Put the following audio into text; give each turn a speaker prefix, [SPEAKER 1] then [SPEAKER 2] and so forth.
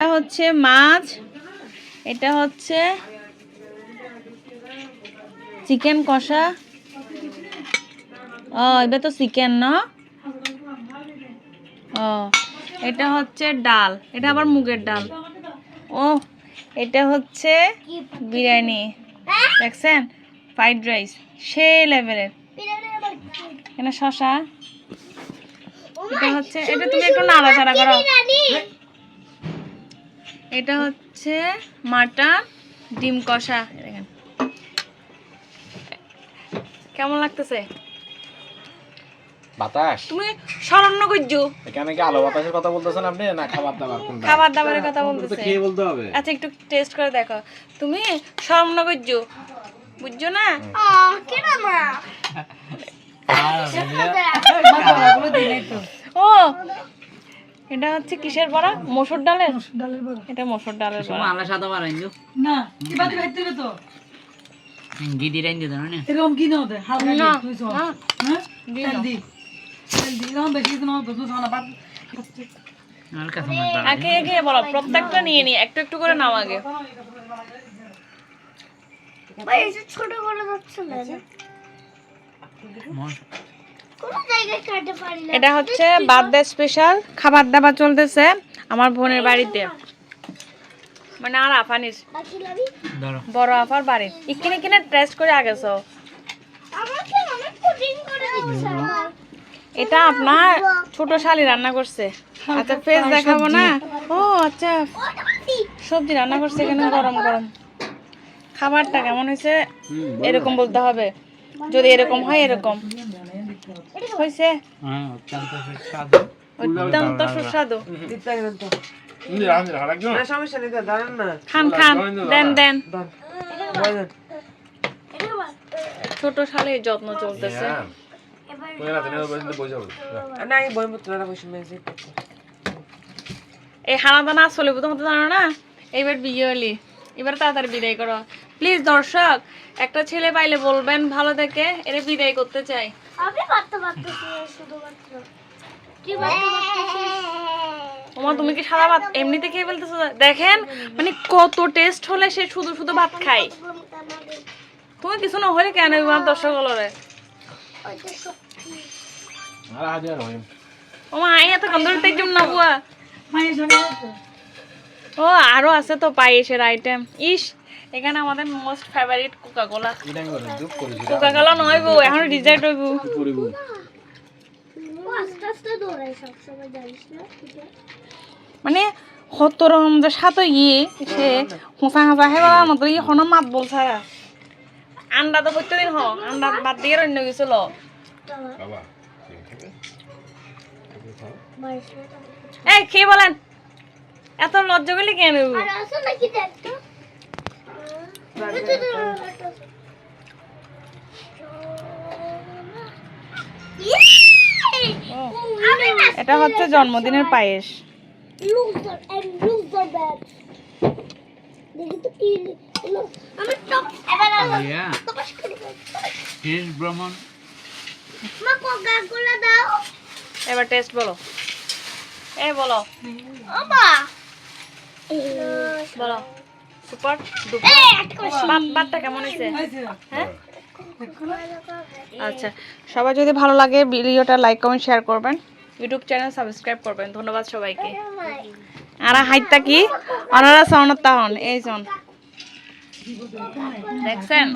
[SPEAKER 1] এটা হচ্ছে মাছ, এটা হচ্ছে চিকেন কষা। ও এটা তো চিকেন, না? ও, এটা হচ্ছে ডাল, এটা আবার মুগের ডাল। ও, এটা হচ্ছে বিরিয়ানি, দেখছেন? ফ্রাইড রাইস, সে লেভেলের। এখানে শশা। এটা হচ্ছে, এটা তুমি একটু নাড়াচাড়া করো। এটা হচ্ছে মাটন ডিম কষা। দেখেন। কেমন লাগতেছে?
[SPEAKER 2] বাতাস?
[SPEAKER 1] তুমি স্মরণ্য করছ
[SPEAKER 2] এখানে কি আলো বাতাসের কথা বলতেছেন আপনি? না খাবার দাবার কোনটা?
[SPEAKER 1] খাবার দাবারের কথা
[SPEAKER 2] তো
[SPEAKER 1] বলতেছে
[SPEAKER 2] বলতে হবে।
[SPEAKER 1] আচ্ছা একটু টেস্ট করে দেখো। তুমি স্মরণ্য করছ বুঝছ না? ও এটা হচ্ছে কিসের বড়া? মসুর ডালের? এটা মসুর ডালের বড়া।
[SPEAKER 3] আমরা সাদা দিও
[SPEAKER 4] না কিবা দিবে খাইতে হবে তো?
[SPEAKER 3] গিদি রাইন দিও না
[SPEAKER 4] এরকম কি না হতে হালকা
[SPEAKER 1] না,
[SPEAKER 4] হ্যাঁ?
[SPEAKER 1] দি।
[SPEAKER 4] দি দি বেশি বাদ।
[SPEAKER 1] আগে আগে বলো প্রত্যেকটা নিয়ে নি একটু একটু করে নাও আগে।
[SPEAKER 5] ছোট করে যাচ্ছে না কোনো
[SPEAKER 1] এটা হচ্ছে বার্থডে স্পেশাল। খাবার দাবার চলতেছে আমার বোনের বাড়িতে। মানে আর আফানিস বড় আফার বাড়ি এখানে কিনে টেস্ট করে আগেছো। এটা আপনার ছোট শালি রান্না করছে। আচ্ছা ফেস দেখাবো না? ও আচ্ছা। সবজি রান্না করছে এখানে গরম গরম। খাবারটা কেমন হয়েছে? এরকম বলতে হবে। যদি এরকম হয় এরকম। হয়েছে।
[SPEAKER 3] হ্যাঁ অত্যন্ত সুস্বাদু।
[SPEAKER 1] অত্যন্ত সুস্বাদু।
[SPEAKER 2] সমস্যা
[SPEAKER 1] খান খান দেন দেন।
[SPEAKER 5] এটা বল।
[SPEAKER 1] ছোট শালির যত্ন চলতেছে। এই হানাদানা আসলে প্রথমত জানো না? এইবার বিয়ে হলি। এবার তাড়াতাড়ি বিদায় করো। প্লিজ দর্শক একটা ছেলে পাইলে বলবেন ভালো থেকে এরে বিদায় করতে চাই।
[SPEAKER 5] আমি পারতে পারতেছি শুধুমাত্র কি
[SPEAKER 1] ওমা তুমি কি সারা ভাত এমনিতে খেয়ে ফেলতেছো? দেখেন মানে কত টেস্ট হলে সে শুধু শুধু ভাত খায়। তুমি কিছু না হলে কেন আমার দর্শক হলো রে?
[SPEAKER 2] আর হাজার হয়।
[SPEAKER 1] ওমা আই এত গন্ধ দেখুন না বুয়া। ও আরও আছে তো পায়েসের আইটেম ইস এখানে আমাদের মোস্ট ফেভারিট কোকা কোলা
[SPEAKER 2] বলি
[SPEAKER 1] কোকা কোলা নয় বউ এখন ডিজার্ট হইব। মানে কত রকম যে সাথে ইয়ে সে হোঁচা হাঁচা হেবার মতো ই হন মাত বলছা আন্ডা তো প্রত্যেকদিন হ আন্ডা বাদ দিয়ে অন্য কিছু ল।
[SPEAKER 2] বাবা
[SPEAKER 1] এই খেয়ে বলেন। এত লজ্জা করলে কেন
[SPEAKER 5] আর আছে নাকি দেখতো
[SPEAKER 1] এটা হচ্ছে জন্মদিনের পায়েস।
[SPEAKER 5] এবার
[SPEAKER 1] টেস্ট বলো। এ বলো। বলো। সুপার বাতটা কেমন হয়েছে? হ্যাঁ? আচ্ছা সবাই যদি ভালো লাগে ভিডিওটা লাইক কমেন্ট শেয়ার করবেন। ইউটিউব চ্যানেল সাবস্ক্রাইব করবেন। ধন্যবাদ সবাইকে। আর হাইতা কি? অনারা সনত তাহন এই খেলা দেখছেন